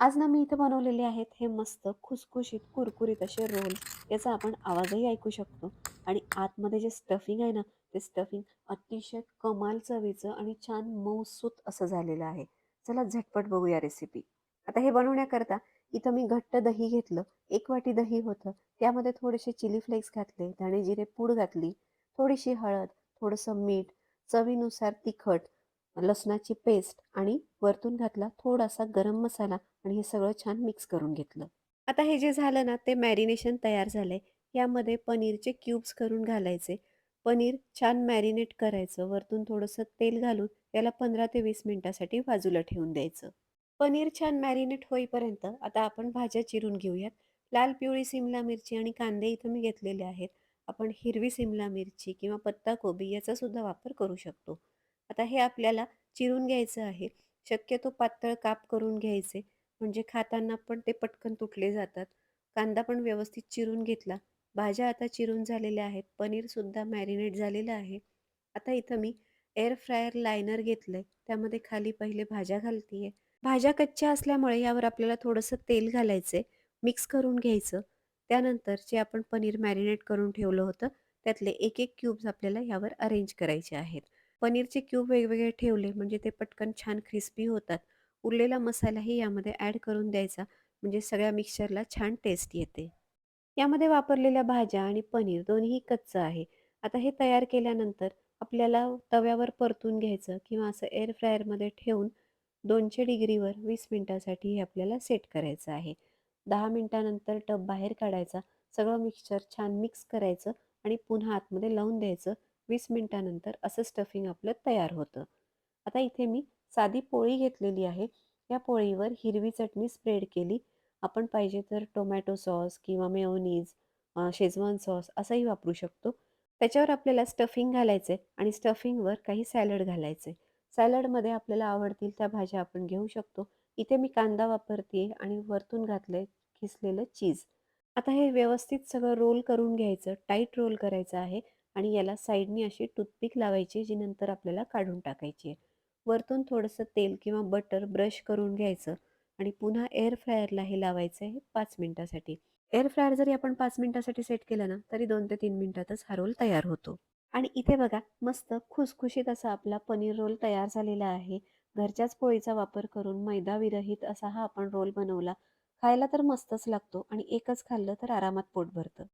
आज ना मी इथे बनवलेले आहेत हे मस्त खुसखुशीत कुरकुरीत असे रोल. याचा आपण आवाजही ऐकू शकतो. आणि आतमध्ये जे स्टफिंग आहे ना ते स्टफिंग अतिशय कमाल चवीचं आणि छान मऊसूत असं झालेलं आहे. चला झटपट बघूया रेसिपी आता हे बनवण्याकरता इथं मी घट्ट दही घेतलं. एक वाटी दही होतं. त्यामध्ये थोडेसे चिली फ्लेक्स घातले धणे जिरे पूड घातली थोडीशी हळद थोडंसं मीठ चवीनुसार तिखट लसणाची पेस्ट आणि वरतून घातला थोडासा गरम मसाला आणि हे सगळं छान मिक्स करून घेतलं. आता हे जे झालं ना ते मॅरिनेशन तयार झालंय. यामध्ये पनीरचे क्यूब्स करून घालायचे. पनीर छान मॅरिनेट करायचं. वरतून थोडंसं तेल घालून याला पंधरा ते वीस मिनिटासाठी बाजूला ठेवून द्यायचं. पनीर छान मॅरिनेट होईपर्यंत आता आपण भाज्या चिरून घेऊयात. लाल पिवळी सिमला मिरची आणि कांदे इथं मी घेतलेले आहेत. आपण हिरवी सिमला मिरची किंवा पत्ताकोबी याचा सुद्धा वापर करू शकतो. आता हे आपल्याला चिरून घ्यायचं आहे. शक्यतो पातळ काप करून घ्यायचे. म्हणजे खाताना पण ते पटकन तुटले जातात. कांदा पण व्यवस्थित चिरून घेतला. भाज्या आता चिरून झालेल्या आहेत. पनीरसुद्धा मॅरिनेट झालेलं आहे. आता इथं मी एअर फ्रायर लायनर घेतलंय. त्यामध्ये खाली पहिले भाज्या घालतीये. भाज्या कच्च्या असल्यामुळे यावर आपल्याला थोडंसं तेल घालायचे मिक्स करून घ्यायचं. त्यानंतर जे आपण पनीर मॅरिनेट करून ठेवलं होतं त्यातले एक एक क्यूब्स आपल्याला यावर अरेंज करायचे आहेत. पनीरचे क्यूब वेगवेगळे ठेवले म्हणजे ते पटकन छान क्रिस्पी होतात. उरलेला मसालाही यामध्ये ॲड करून द्यायचा म्हणजे सगळ्या मिक्सचरला छान टेस्ट येते. यामध्ये वापरलेल्या भाज्या आणि पनीर दोन्ही कच्चं आहे. आता हे तयार केल्यानंतर आपल्याला तव्यावर परतून घ्यायचं किंवा असं एअर फ्रायरमध्ये ठेवून दोनशे डिग्रीवर वीस मिनटासाठी हे आपल्याला सेट करायचं आहे. दहा मिनटानंतर टब बाहेर काढायचा सगळं मिक्सचर छान मिक्स करायचं आणि पुन्हा आतमध्ये लावून द्यायचं. वीस मिनटानंतर असं स्टफिंग आपलं तयार होतं. आता इथे मी साधी पोळी घेतलेली आहे. या पोळीवर हिरवी चटणी स्प्रेड केली. आपण पाहिजे तर टोमॅटो सॉस किंवा मेओनीज शेजवान सॉस असंही वापरू शकतो. त्याच्यावर आपल्याला स्टफिंग घालायचे आणि स्टफिंगवर काही सॅलड घालायचे सॅलडमध्ये आपल्याला आवडतील त्या भाज्या आपण घेऊ शकतो. इथे मी कांदा वापरते आणि वरतून घातलंय खिसलेलं चीज आता हे व्यवस्थित सगळं रोल करून घ्यायचं. टाईट रोल करायचं आहे. आणि याला साईडनी अशी टूथपिक लावायची जी नंतर आपल्याला काढून टाकायची आहे. वरतून थोडंसं तेल किंवा बटर ब्रश करून घ्यायचं आणि पुन्हा एअर फ्रायरला हे लावायचं आहे पाच मिनटासाठी. एअर फ्रायर जरी आपण पाच मिनटासाठी सेट केलं ना तरी दोन ते तीन मिनटातच हा रोल तयार होतो. आणि इथे बघा मस्त खुसखुशीत असा आपला पनीर रोल तयार झालेला आहे. घरच्याच पोळीचा वापर करून मैदा विरहित असा हा आपण रोल बनवला. खायला तर मस्तच लागतो आणि एकच खाल्लं तर आरामात पोट भरतं.